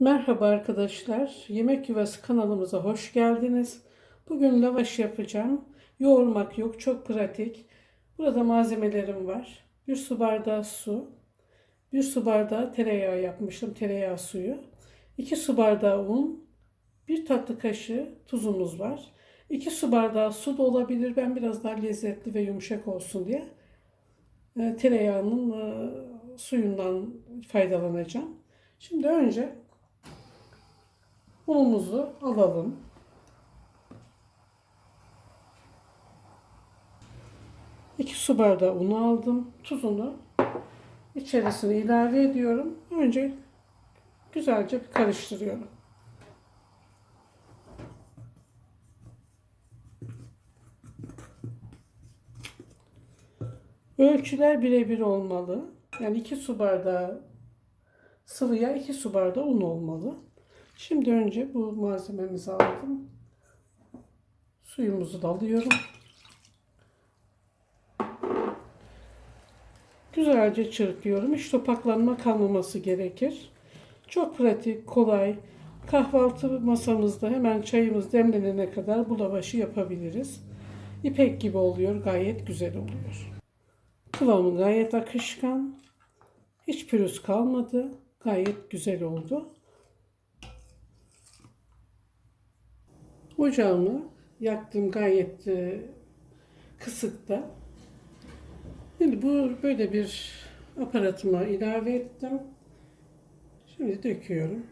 Merhaba arkadaşlar. Yemek Yuvası kanalımıza hoş geldiniz. Bugün lavaş yapacağım. Yoğurmak yok, çok pratik. Burada malzemelerim var. Bir su bardağı su. Bir su bardağı tereyağı yapmıştım, tereyağı suyu. 2 su bardağı un. Bir tatlı kaşığı tuzumuz var. 2 su bardağı su da olabilir. Ben biraz daha lezzetli ve yumuşak olsun diye e, tereyağının e, suyundan faydalanacağım. Şimdi önce Unumuzu alalım. İki su bardağı unu aldım. Tuzunu içerisine ilave ediyorum. Önce güzelce bir karıştırıyorum. Ölçüler birebir olmalı. Yani iki su bardağı sıvıya iki su bardağı un olmalı. Şimdi önce bu malzememizi aldım. Suyumuzu da alıyorum. Güzelce çırpıyorum. Hiç topaklanma kalmaması gerekir. Çok pratik, kolay. Kahvaltı masamızda hemen çayımız demlenene kadar bu lavaşı yapabiliriz. İpek gibi oluyor. Gayet güzel oluyor. Kıvamı gayet akışkan. Hiç pürüz kalmadı. Gayet güzel oldu. Ocağımı yaktım gayet e, kısıkta. Şimdi bu böyle bir aparatıma ilave ettim. Şimdi döküyorum.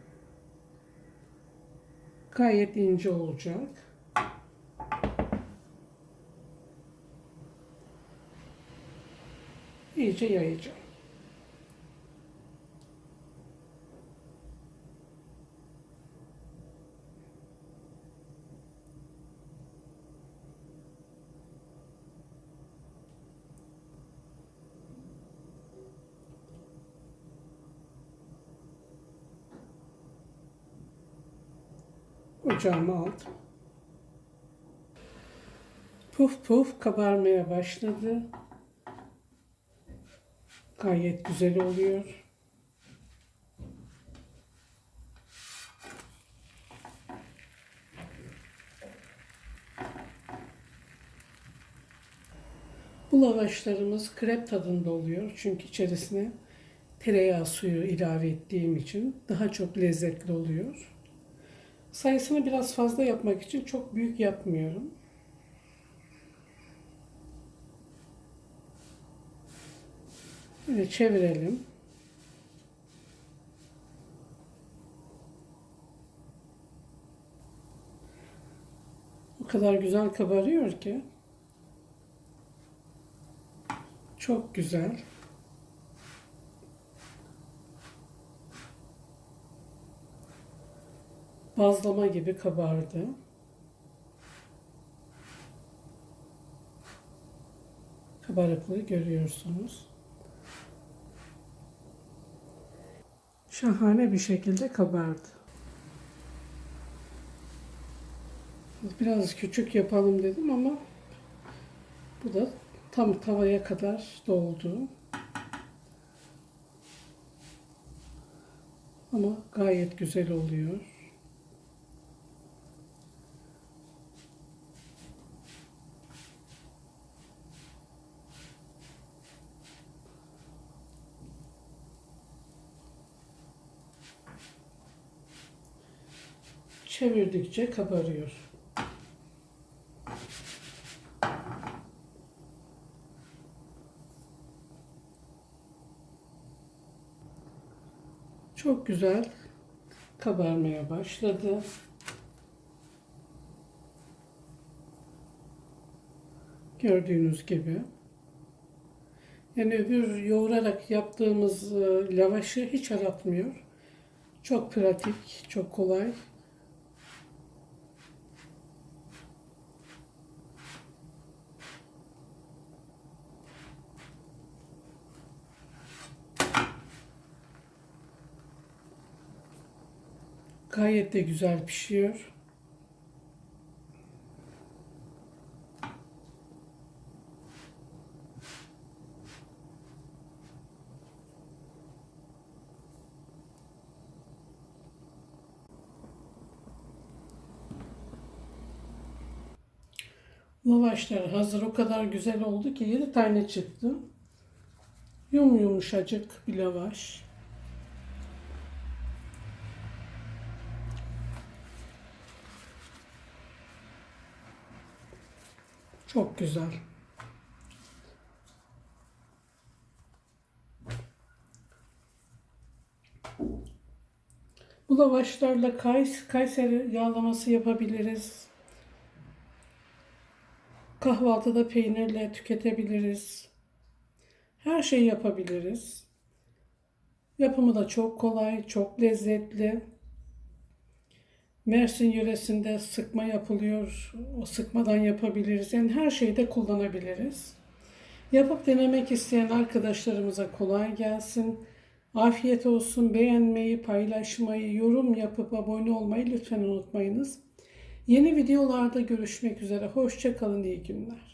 Gayet ince olacak. İyice yayacağım. Ocağıma aldım. Puf puf kabarmaya başladı. Gayet güzel oluyor. Bu lavaşlarımız krep tadında oluyor. Çünkü içerisine tereyağı suyu ilave ettiğim için daha çok lezzetli oluyor. Sayısını biraz fazla yapmak için çok büyük yapmıyorum. Böyle çevirelim. O kadar güzel kabarıyor ki. Çok güzel. Bazlama gibi kabardı. Kabarıklığı görüyorsunuz. Şahane bir şekilde kabardı. Biraz küçük yapalım dedim ama bu da tam tavaya kadar doldu. Ama gayet güzel oluyor. Çevirdikçe kabarıyor. Çok güzel kabarmaya başladı. Gördüğünüz gibi. Yani öbür yoğurarak yaptığımız e, lavaşı hiç aratmıyor. Çok pratik, çok kolay. Gayet de güzel pişiyor. Lavaşlar hazır o kadar güzel oldu ki 7 tane çıktı. Yum yumuşacık bir lavaş. Çok güzel. Bu lavaşlarla Kays, Kayseri yağlaması yapabiliriz. Kahvaltıda peynirle tüketebiliriz. Her şeyi yapabiliriz. Yapımı da çok kolay, çok lezzetli. Mersin yöresinde sıkma yapılıyor. O sıkmadan yapabiliriz. Yani her şeyde kullanabiliriz. Yapıp denemek isteyen arkadaşlarımıza kolay gelsin. Afiyet olsun. Beğenmeyi, paylaşmayı, yorum yapıp abone olmayı lütfen unutmayınız. Yeni videolarda görüşmek üzere. Hoşçakalın, iyi günler.